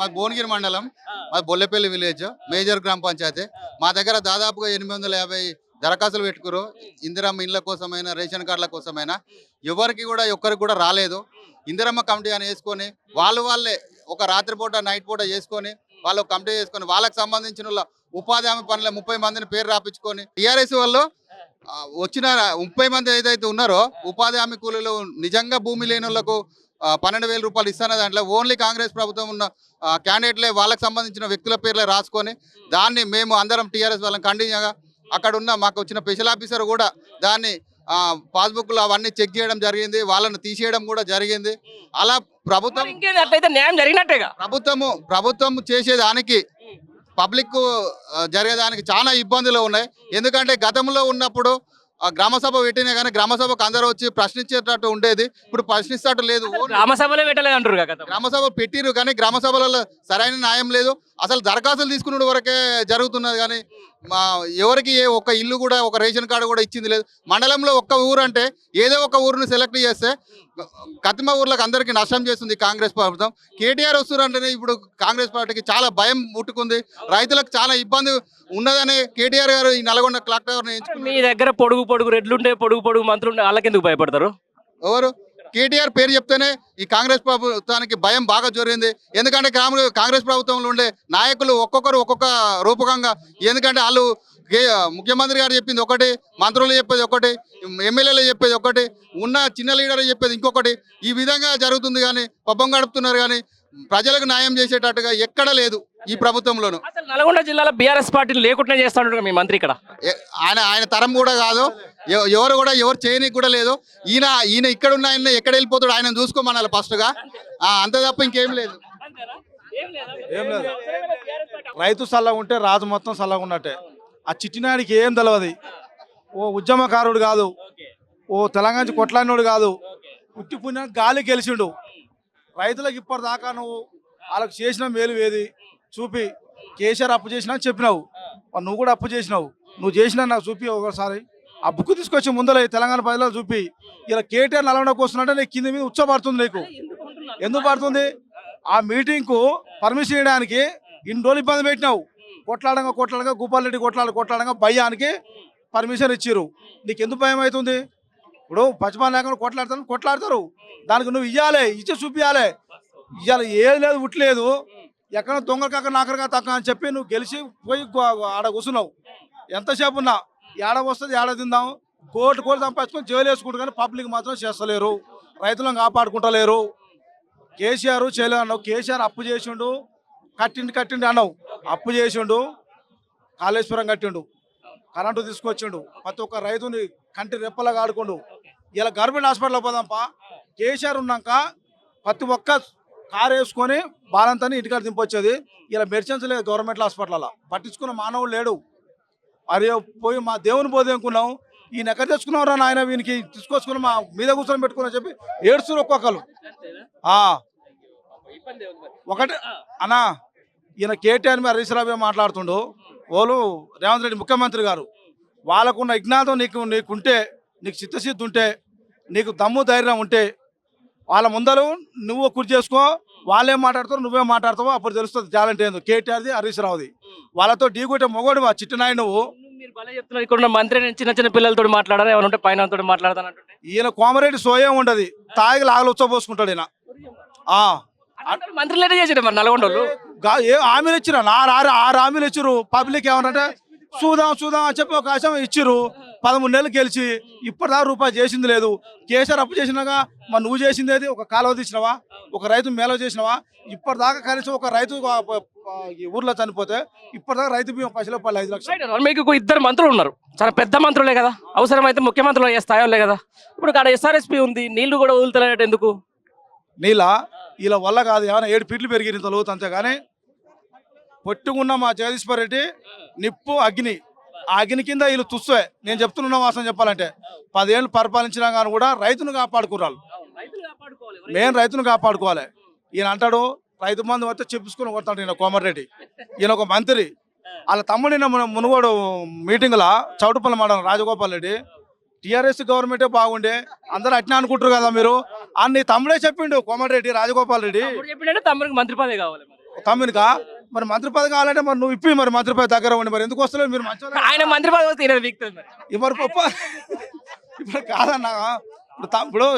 మాది భువనగిరి మండలం మాది బొల్లెపల్లి విలేజ్ మేజర్ గ్రామ పంచాయతీ. మా దగ్గర దాదాపుగా ఎనిమిది వందల యాభై దరఖాస్తులు పెట్టుకురు ఇందిరమ్మ ఇండ్ల కోసమైనా రేషన్ కార్డుల కోసమైనా. ఎవరికి కూడా ఒక్కరికి కూడా రాలేదు. ఇందిరమ్మ కమిటీ అని వేసుకొని వాళ్ళు వాళ్ళే ఒక రాత్రిపూట నైట్ పూట చేసుకొని వాళ్ళు కమిటీ చేసుకొని వాళ్ళకి సంబంధించిన ఉపాధి హామీ పనుల ముప్పై మందిని పేరు రాపించుకొని టీఆర్ఎస్ వాళ్ళు వచ్చిన ముప్పై మంది ఏదైతే ఉన్నారో ఉపాధి హామీ కూలీలు నిజంగా భూమి లేని వాళ్ళకు పన్నెండు వేల రూపాయలు ఇస్తున్న దాంట్లో. ఓన్లీ కాంగ్రెస్ ప్రభుత్వం ఉన్న క్యాండిడేట్లే వాళ్ళకి సంబంధించిన వ్యక్తుల పేర్లే రాసుకొని దాన్ని మేము అందరం టీఆర్ఎస్ వాళ్ళని ఖండించగా అక్కడ ఉన్న మాకు వచ్చిన స్పెషల్ ఆఫీసర్ కూడా దాన్ని పాస్బుక్లు అవన్నీ చెక్ చేయడం జరిగింది వాళ్ళని తీసేయడం కూడా జరిగింది. అలా ప్రభుత్వం న్యాయం జరిగినట్టేగా? ప్రభుత్వము ప్రభుత్వం చేసేదానికి పబ్లిక్ జరిగేదానికి చాలా ఇబ్బందులు ఉన్నాయి. ఎందుకంటే గతంలో ఉన్నప్పుడు ఆ గ్రామ సభ పెట్టినా కానీ గ్రామ సభకు అందరూ వచ్చి ప్రశ్నించేటట్టు ఉండేది. ఇప్పుడు ప్రశ్నిస్తట్టు లేదు. ఓన్లీ గ్రామ సభలో పెట్టలేదు అంటారు కదా. గ్రామ సభ పెట్టిరు కానీ గ్రామ సభలలో సరైన న్యాయం లేదు. అసలు దరఖాస్తులు తీసుకునే వరకే జరుగుతున్నది కానీ మా ఎవరికి ఏ ఒక్క ఇల్లు కూడా ఒక రేషన్ కార్డు కూడా ఇచ్చింది లేదు. మండలంలో ఒక్క ఊరు అంటే ఏదో ఒక ఊరిని సెలెక్ట్ చేస్తే కతిమ ఊర్లకు అందరికీ నష్టం చేస్తుంది కాంగ్రెస్ ప్రభుత్వం. కేటీఆర్ వస్తున్నారంటేనే ఇప్పుడు కాంగ్రెస్ పార్టీకి చాలా భయం ముట్టుకుంది. రైతులకు చాలా ఇబ్బంది ఉన్నదని కేటీఆర్ గారు ఈ నల్గొండ క్లాక్ టవర్ని మీ దగ్గర పొడుగు పొడుగు రెడ్లుంటే పొడుగు పొడుగు మంత్రులు వాళ్ళకి ఎందుకు భయపడతారు? ఎవరు? కేటీఆర్ పేరు చెప్తేనే ఈ కాంగ్రెస్ ప్రభుత్వానికి భయం బాగా జరిగింది ఎందుకంటే కాంగ్రెస్ కాంగ్రెస్ ప్రభుత్వంలో ఉండే నాయకులు ఒక్కొక్కరు ఒక్కొక్క రూపకంగా ఎందుకంటే వాళ్ళు ముఖ్యమంత్రి గారు చెప్పింది ఒకటి మంత్రులు చెప్పేది ఒకటి ఎమ్మెల్యేలు చెప్పేది ఒకటి ఉన్న చిన్న లీడర్ చెప్పేది ఇంకొకటి. ఈ విధంగా జరుగుతుంది కానీ పబ్బం గడుపుతున్నారు కానీ ప్రజలకు న్యాయం చేసేటట్టుగా ఎక్కడ లేదు ఈ ప్రభుత్వంలోను. నల్గొండ జిల్లాలో బీఆర్ఎస్ పార్టీ లేకుండా చేస్తా ఉంటారు మీ మంత్రి ఇక్కడ. ఆయన ఆయన తరం కూడా కాదు. ఎవరు కూడా ఎవరు చేయనీకి కూడా లేదు. ఈయన ఈయన ఇక్కడ ఉన్న ఆయన ఎక్కడ వెళ్ళిపోతాడు ఆయన చూసుకోమనాలి ఫస్ట్గా అంతే తప్ప ఇంకేం లేదు. ఏం లేదు. రైతు సల్లగా ఉంటే రాజు మొత్తం సల్లగా ఉన్నట్టే. ఆ చిట్టినాడికి ఏం తెలియదు ఓ ఉద్యమకారుడు కాదు. ఓ తెలంగాణ కొట్లాడినోడు కాదు. పుట్టి పుణ్య గాలి గెలిచిండు. రైతులకు ఇప్పటిదాకా నువ్వు వాళ్ళకి చేసిన మేలు వేది చూపి. కేసీఆర్ అప్పు చేసినా అని చెప్పినావు. నువ్వు కూడా అప్పు చేసినావు. నువ్వు చేసినా నాకు చూపి ఒకసారి. ఆ బుక్ తీసుకొచ్చి ముందర తెలంగాణ ప్రజలకు చూపి ఇలా కేటీఆర్ నలవడానికి వస్తున్నట్టే నీకు కింద మీద ఉచ్చబడుతుంది నీకు. ఎందుకు పడుతుంది? ఆ మీటింగ్కు పర్మిషన్ ఇవ్వడానికి ఇన్ని రోజులు ఇబ్బంది పెట్టినావు. కొట్లాడంగా కొట్లాడంగా గోపాలరెడ్డి కొట్లాడ కొట్లాడంగా భయానికి పర్మిషన్ ఇచ్చిర్రు. నీకు ఎందుకు భయం అవుతుంది? ఇప్పుడు పచ్చిమాల లేకుండా కొట్లాడతారు కొట్లాడతారు. దానికి నువ్వు ఇవ్వాలి ఇచ్చి చూపించాలి ఇవ్వాలి ఏది లేదు ఉట్లేదు ఎక్కడ దొంగ కాక నాకరగా తక్కువ అని చెప్పి నువ్వు గెలిచి పోయి ఆడ కూర్చున్నావు. ఎంతసేపు ఉన్నా ఏడ వస్తుంది ఏడ తిందాం కోటి కోటి సంపాదించుకొని జైలు వేసుకుంటారు కానీ పబ్లిక్ మాత్రం చేస్తలేరు. రైతులను కాపాడుకుంటలేరు. కేసీఆర్ చేయలేదు అన్నావు. కేసీఆర్ అప్పు చేసిండు. కట్టిండు కట్టిండు అన్నావు. అప్పు చేసిండు. కాళేశ్వరం కట్టిండు. కరెంటు తీసుకొచ్చిండు. ప్రతి ఒక్క రైతుని కంటి రెప్పలాగా ఆడుకుండు ఇలా గవర్నమెంట్ హాస్పిటల్ పోదాంపా. కేసీఆర్ ఉన్నాక ప్రతి ఒక్క కారు వేసుకొని బాలంతా ఇంటికాడ దింపొచ్చేది. ఇలా మెడిసిన్స్ లేదు గవర్నమెంట్ హాస్పిటల్లో పట్టించుకున్న మానవుడు లేడు. అరే పోయి మా దేవుని పోదేనుకున్నాం ఈయన ఎక్కడ తెచ్చుకున్నారా నాయన వీనికి? తీసుకొచ్చుకుని మా మీద కూర్చొని పెట్టుకుని చెప్పి ఏడుస్తున్నారు ఒక్కొక్కరు. ఒకటి అన్నా ఈయన కేటీఆర్ మీద హరీష్ మాట్లాడుతుండు. వాళ్ళు రేవంత్ రెడ్డి ముఖ్యమంత్రి గారు. వాళ్ళకున్న విజ్ఞాతం నీకు నీకుంటే నీకు చిత్తశుద్ధి ఉంటే నీకు దమ్ము ధైర్యం ఉంటే వాళ్ళ ముందరు నువ్వు కుర్చి చేసుకో. వాళ్ళేం మాట్లాడతావు నువ్వే మాట్లాడతావో అప్పుడు తెలుస్తుంది టాలెంట్ ఏందో. కేటీఆర్ది హరీష్ రావుది. వాళ్ళతో ఢీకొట్టే మొగోడు మా చిట్టినాయి నువ్వు. మీరు భలే చెప్తున్నారు. ఇక్కడ మంత్రి నేను చిన్న చిన్న పిల్లలతో మాట్లాడారా? ఎవరు ఉంటే పైన తోటి మాట్లాడతాను ఈయన కోమరెడ్డి సోయం ఉండదు. తాగి లాగలు ఉచ్చబోసుకుంటాడు ఈయన. మంత్రులు ఎట్లా చేసాడు మరి నల్గొండ వాళ్ళు గా- ఏ హామీలు ఇచ్చిన ఆరు ఆరు ఆరు హామీలు ఇచ్చిర్రు? పబ్లిక్ ఏమనంటే చూద్దాం చూద్దాం అని చెప్పి ఒక ఆశం ఇచ్చిర్రు. పదమూడు నెలలు గెలిచి ఇప్పటిదాకా రూపాయి చేసింది లేదు. కేసీఆర్ అప్పు చేసినాగా మరి నువ్వు చేసింది ఏది? ఒక కాలువ తీసినావా? ఒక రైతు మేలో చేసినావా? ఇప్పటిదాకా కనీసం ఒక రైతు ఊర్లో చనిపోతే ఇప్పటిదాకా రైతు బియ్యం పైసలు పళ్ళు ఐదు లక్షలు. మీకు ఇద్దరు మంత్రులు ఉన్నారు. చాలా పెద్ద మంత్రులే కదా. అవసరమైతే ముఖ్యమంత్రులు అయ్యే స్థాయిలే కదా. ఇప్పుడు అక్కడ ఎస్ఆర్ఎస్పీ ఉంది నీళ్ళు కూడా వదులుతలేట ఎందుకు? నీళ్ళ? వీళ్ళ వల్ల కాదు ఏమైనా ఏడు ఫీట్లు పెరిగిన ఇంత లోతు అంతే కానీ పొట్టుకున్న మా జగదీశ్వర్ రెడ్డి నిప్పు అగ్ని. ఆ అగ్ని కింద వీళ్ళు తుస్సే. నేను చెప్తున్న వాసన చెప్పాలంటే. పదేళ్ళు పరిపాలించినా కానీ కూడా రైతును కాపాడుకున్నారు మేము రైతును కాపాడుకోవాలి. ఈయన అంటాడు రైతు మంది వస్తే చెప్పుకొని కొడతాడు ఈయన కోమరెడ్డి ఈయన ఒక మంత్రి. వాళ్ళ తమ్ముడు నిన్న మున- మునుగోడు మీటింగ్లో చౌటుపల్లి మండలం రాజగోపాల్ రెడ్డి. టీఆర్ఎస్ గవర్నమెంటే బాగుండే. అందరూ అట్నే అనుకుంటారు కదా మీరు. అన్ని తమ్ముడే చెప్పిండు కోమటిరెడ్డి రాజగోపాల్ రెడ్డి. తమ్ముడికి మంత్రి పదవి కావాలి. తమ్మునికా? మరి మంత్రి పదవి కావాలంటే మరి నువ్వు ఇప్పి మరి మంత్రి పదవి దగ్గర ఉండి మరి ఎందుకు వస్తలేదు మీరు మంచి ఆయన మంత్రి పదవి వస్తే ఈయన వీక్తుంది మరి. గొప్ప. ఇప్పుడు కాదన్నా. ఇప్పుడు తా- ఇప్పుడు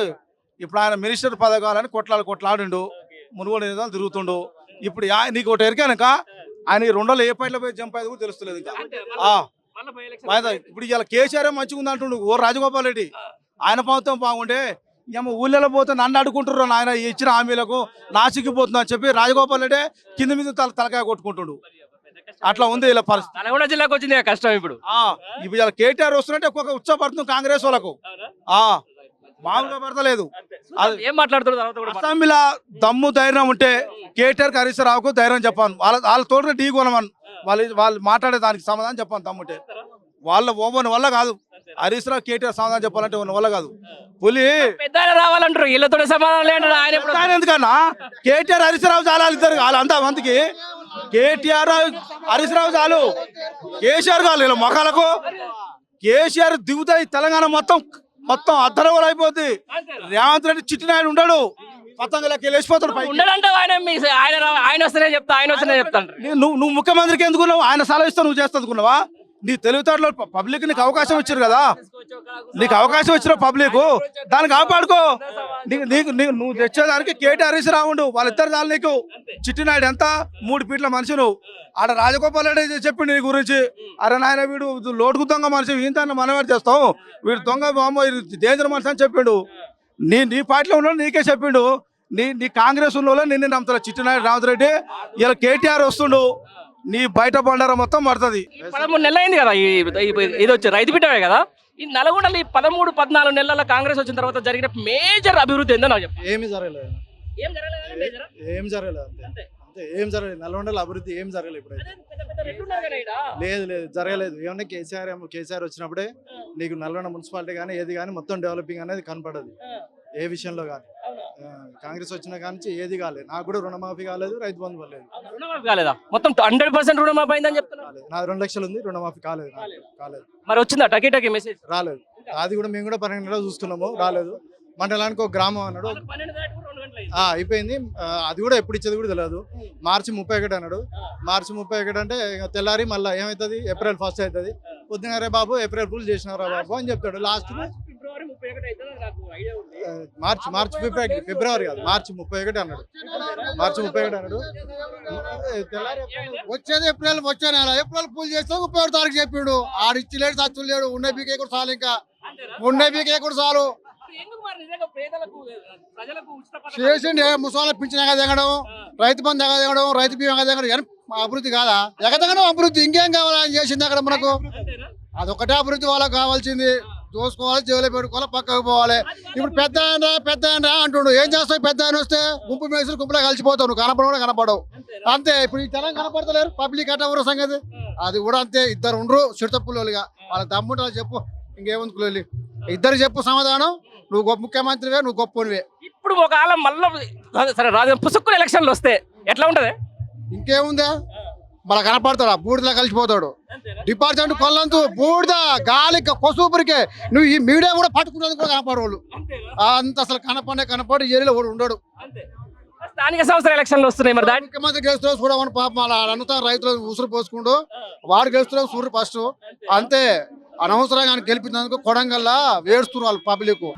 ఇప్పుడు ఆయన మినిస్టర్ పదవి కావాలని కొట్లాడు కొట్లాడిండు. మునుగోడు నిజాలు తిరుగుతుండు. ఇప్పుడు నీకు ఒకటి ఎరికానక ఆయన ఈ రెండోళ్ళు ఏ పైలో పోయి జంప్ అయ్యేది కూడా తెలుస్తలేదు ఇంకా. ఆ. ఇప్పుడు ఇలా కేసీఆర్ మంచిగా ఉంది అంటుండు ఓ రాజగోపాల్ రెడ్డి. ఆయన ప్రభుత్వం బాగుండే ఏమో ఊళ్ళలో పోతే నన్ను అడుకుంటుర్రు ఆయన ఇచ్చిన హామీలకు నాసిక్కిపోతున్నా అని చెప్పి రాజగోపాల్ రెడ్డి కింద మీద తల తలకాయ కొట్టుకుంటుండు. అట్లా ఉంది ఇలా పరిస్థితి నల్గొండ జిల్లాకు వచ్చింది కష్టం ఇప్పుడు. ఇప్పుడు ఇలా కేటీఆర్ వస్తున్నట్టే ఒక్కొక్క ఉత్సాహపడుతుంది కాంగ్రెస్ వాళ్ళకు. ఆ మామూలుగా పడతలేదు. ఏం మాట్లాడుతున్నారు. అసెంబ్లీలో దమ్ము ధైర్యం ఉంటే కేటీఆర్ హరీష్ రావుకు ధైర్యం చెప్పాను. వాళ్ళ వాళ్ళ తోట ఢీ కొనమను. వాళ్ళు వాళ్ళు మాట్లాడే దానికి సమాధానం చెప్పాను దమ్ముంటే. వాళ్ళ ఓవన్ వల్ల కాదు. హరీష్ రావు కేటీఆర్ సమాధానం చెప్పాలంటే ఉన్న వల్ల కాదు. పులి. ఆయన రావాలంటారు. వీళ్ళతో సమాధానం లేంటారు ఆయన ఆయన ఎందుకన్నా? కేటీఆర్ హరీష్ రావు చాలా ఇద్దరు. వాళ్ళు అంతా మందికి. కేటీఆర్ హరీష్ రావు చాలు. కేసీఆర్ కాదు వీళ్ళ మొఖాలకు. కేసీఆర్ దిగుతాయి తెలంగాణ మొత్తం. మొత్తం అద్దరవలు అయిపోద్ది. రేవంత్ రెడ్డి చిట్టినాయుడు ఉండడు. పతంగలకి ఉండడంట ఆయన మీ ఆయన ఆయన వస్తేనే చెప్తా ఆయన వస్తేనే చెప్తాను నీ- నువ్వు నువ్వు ముఖ్యమంత్రికి ఎందుకున్నావు ఆయన సలహా ఇస్తా నువ్వు చేస్తా అనుకున్నావా? నీ తెలివితేటలో పబ్లిక్ నీకు అవకాశం ఇచ్చారు కదా. నీకు అవకాశం ఇచ్చిన పబ్లిక్ దాన్ని కాపాడుకో. నీకు నీకు నీకు నువ్వు తెచ్చేదానికి కేటీ హరీష్ రావుండు వాళ్ళిద్దరు చాలు నీకు చిట్టినాయుడు ఎంత? మూడు పీట్ల మనిషి నువ్వు. ఆడ రాజగోపాల్ రెడ్డి చెప్పిండు నీ గురించి. అరే నాయన వీడు లోటుకు దొంగ మనిషి. ఈంత మనం ఏం చేస్తాం? వీడు దొంగ బామ్మ డేంజర్ మనిషి అని చెప్పిండు. నీ నీ పార్టీలో ఉన్న నీకే చెప్పిండు. నీ నీ కాంగ్రెస్ ఉన్న వాళ్ళు నిన్ను నమ్ముతారు. చిట్టినాయుడు రామతిరెడ్డి ఇలా కేటీఆర్ వస్తుండు. నీ బయట బండారా మొత్తం పడుతుంది. పదమూడు నెలలు అయింది కదా ఈ ఇది వచ్చి రైతు బిడ్డమే కదా? ఈ నల్గొండలో ఈ పదమూడు పద్నాలుగు నెలల కాంగ్రెస్ వచ్చిన తర్వాత జరిగిన మేజర్ అభివృద్ధి ఏందో నాకు చెప్పు. ఏమి జరగలేదు. ఏం జరగలేదా మేజర్? ఏం జరగలేదు అంతే. అంతే. అంతే ఏం జరగలేదు. నల్గొండలో అభివృద్ధి ఏం జరగలేదు ఈడ. లేదు లేదు జరగలేదు. ఏమన్నా కేసీఆర్ ఏమో కేసీఆర్ వచ్చినప్పుడే నీకు నల్గొండ మున్సిపాలిటీ కానీ ఏది కానీ మొత్తం డెవలపింగ్ అనేది కనపడదు. ఏ విషయంలో కానీ? కాంగ్రెస్ వచ్చిన కానీ ఏది కాలేదు. నాకు కూడా రుణమాఫీ కాలేదు రైతు బంధు? రుణమాఫీ కాలేదా? మొత్తం హండ్రెడ్ పర్సెంట్ రుణమాఫీ అయిందని చెప్తున్నారు. నా రెండు లక్షలు ఉంది రుణమాఫీ కాలేదు. కాలేదు. మరి వచ్చిందా? టకీ టకీ మెసేజ్? రాలేదు. అది కూడా మేము కూడా పన్నెండు నెలలు చూస్తున్నాము రాలేదు. మండలానికి ఒక గ్రామం అన్నాడు. అయిపోయింది. అది కూడా ఎప్పుడు ఇచ్చేది కూడా తెలియదు. మార్చి ముప్పై ఒకటి అన్నాడు. మార్చి ముప్పై ఒకటి అంటే ఇక తెల్లారి మళ్ళీ ఏమవుతుంది ఏప్రిల్ ఫస్ట్ అవుతుంది. పొద్దున రే బాబు ఏప్రిల్ ఫుల్ చేసినారా బాబు అని చెప్తాడు. లాస్ట్ మార్చి మార్చి ఫిబ్రవరి ఫిబ్రవరి కాదు మార్చి ముప్పై ఒకటి అన్నాడు. మార్చి ముప్పై ఒకటి అన్నాడు. వచ్చేది ఏప్రిల్ వచ్చే నెల. ఏప్రిల్ పూజ చేస్తే ముప్పై ఒకటి తారీఖు చెప్పిండు. ఆడిచ్చి లేడు సచ్చులు లేడు. ఉండే బీకే కూడా చాలు ఇంకా. ఉండే బీకే కూడా చాలు. చేసిండే ముసలి పింఛన్ ఎగదగడం రైతు బంధు ఎగదగడం రైతు బీమా ఎగదగడం ఎన్- అభివృద్ధి కాదా? ఎగదగడం అభివృద్ధి? ఇంకేం కావాలా? ఆయన చేసింది అక్కడ మనకు? అదొకటే అభివృద్ధి వాళ్ళకి కావాల్సింది. దోసుకోవాలి జైలు పెట్టుకోవాలి పక్కకు పోవాలి. ఇప్పుడు పెద్ద ఆయన పెద్ద ఆయన అంటుండు. ఏం చేస్తావు? పెద్ద ఆయన వస్తే గుంపు మేసులు గుంపులో కలిసిపోతావు. నువ్వు కనపడవు కూడా కనపడవు. అంతే. ఇప్పుడు ఈ తెలంగాణ కనపడతలేరు. పబ్లిక్ అట్ట ఎవరు సంగతి. అది కూడా అంతే. ఇద్దరు ఉండరు దమ్ముంటే వాళ్ళు చెప్పు. ఇంకేముంది ఇద్దరు చెప్పు సమాధానం. నువ్వు గొప్ప ముఖ్యమంత్రివే నువ్వు గొప్పనివే ఇప్పుడు ఒక కాలం మళ్ళీ సరే రాజు పుసుక్కులు ఎలక్షన్లు వస్తే ఎట్లా ఉంటది? ఇంకేముందే? మళ్ళీ కనపడతాడు? బూడిదలా కలిసిపోతాడు. డిపార్ట్మెంట్ కొల్లంతు బూడిద గాలి కొసూపురికే. నువ్వు ఈ మీడియా కూడా పట్టుకునేది కూడా కనపడు వాళ్ళు. అంత అసలు కనపడే కనపడి ఏరియాలో కూడా ఉండడు. స్థానిక సంస్థల ఎలక్షన్లు వస్తున్నాయి మరి దాని ముఖ్యమంత్రి గెలుస్తున్నావు చూడమని పాపం అలా అనుతా రైతులు ఉసురు పోసుకుంటూ వాడు గెలుస్తున్నావు సూర్యుడు ఫస్ట్ అంతే. అనవసరంగా ఆయన గెలిపించినందుకు కొడంగల్లా వేడుస్తున్నారు వాళ్ళు పబ్లిక్